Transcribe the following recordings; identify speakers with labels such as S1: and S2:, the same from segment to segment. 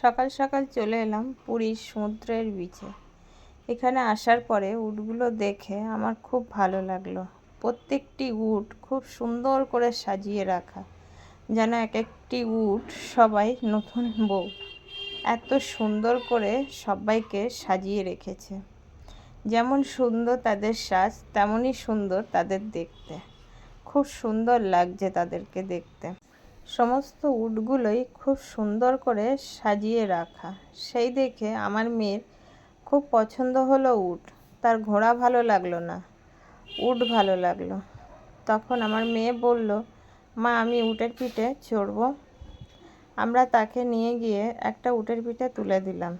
S1: সকাল সকাল চলে এলাম পুরীর সমুদ্রের বিচে এখানে আসার পরে উটগুলো দেখে আমার খুব ভালো লাগল। প্রত্যেকটি উট খুব সুন্দর করে সাজিয়ে রাখা, যেন এক একটি উট সবাই নতুন বউ। এত সুন্দর করে সবাইকে সাজিয়ে রেখেছে। যেমন সুন্দর তাদের সাজ, তেমনই সুন্দর তাদের দেখতে। খুব সুন্দর লাগছে তাদেরকে দেখতে। সমস্ত উটগুলোই খুব সুন্দর করে সাজিয়ে রাখা। সেই দেখে আমার মেয়ের খুব পছন্দ হলো উট। তার ঘোড়া ভালো লাগল না। উট ভালো লাগল। তখন আমার মেয়ে বলল, মা, আমি উটের পিঠে চড়বো। আমরা তাকে নিয়ে গিয়ে একটা উটের পিঠে তুলে দিলাম।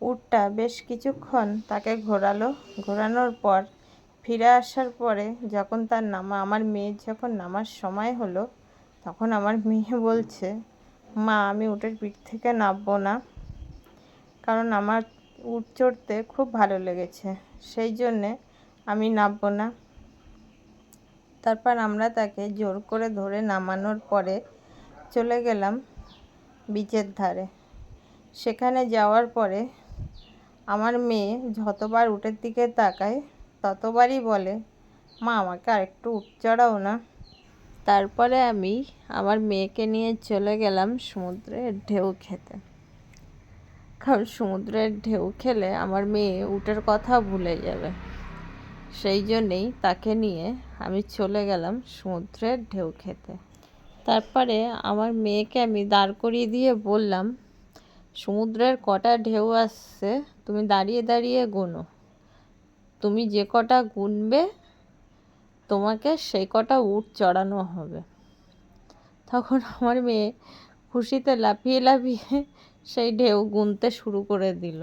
S1: উটটা বেশ কিছুক্ষণ তাকে ঘোরালো। ঘোরানোর পর, ফিরে আসার পরে যখন তার নামা, আমার মেয়ের যখন নামার সময় হলো তখন আমার মেয়ে বলছে, মা, আমি উটের পিঠ থেকে নামবো না। কারণ আমার উট চড়তে খুব ভালো লেগেছে, সেই জন্যে আমি নামবো না। তারপর আমরা তাকে জোর করে ধরে নামানোর পরে চলে গেলাম বিচের ধারে। সেখানে যাওয়ার পরে আমার মেয়ে যতবার উটের দিকে তাকায় ততবারই বলে, মা, আমাকে আরেকটু উট চড়াও না। তারপরে আমি আমার মেয়েকে নিয়ে চলে গেলাম সমুদ্রের ঢেউ খেতে। কারণ সমুদ্রের ঢেউ খেলে আমার মেয়ে উটের কথা ভুলে যাবে। সেই জন্যেই তাকে নিয়ে আমি চলে গেলাম সমুদ্রের ঢেউ খেতে। তারপরে আমার মেয়েকে আমি দাঁড় করিয়ে দিয়ে বললাম, সমুদ্রের কটা ঢেউ আসছে, তুমি দাঁড়িয়ে দাঁড়িয়ে গোনো। তুমি যে কটা গুনবে তোমাকে সেই কটা উট চড়ানো হবে। তখন আমার মেয়ে খুশিতে লাফিয়ে লাফিয়ে সেই ঢেউ গুনতে শুরু করে দিল।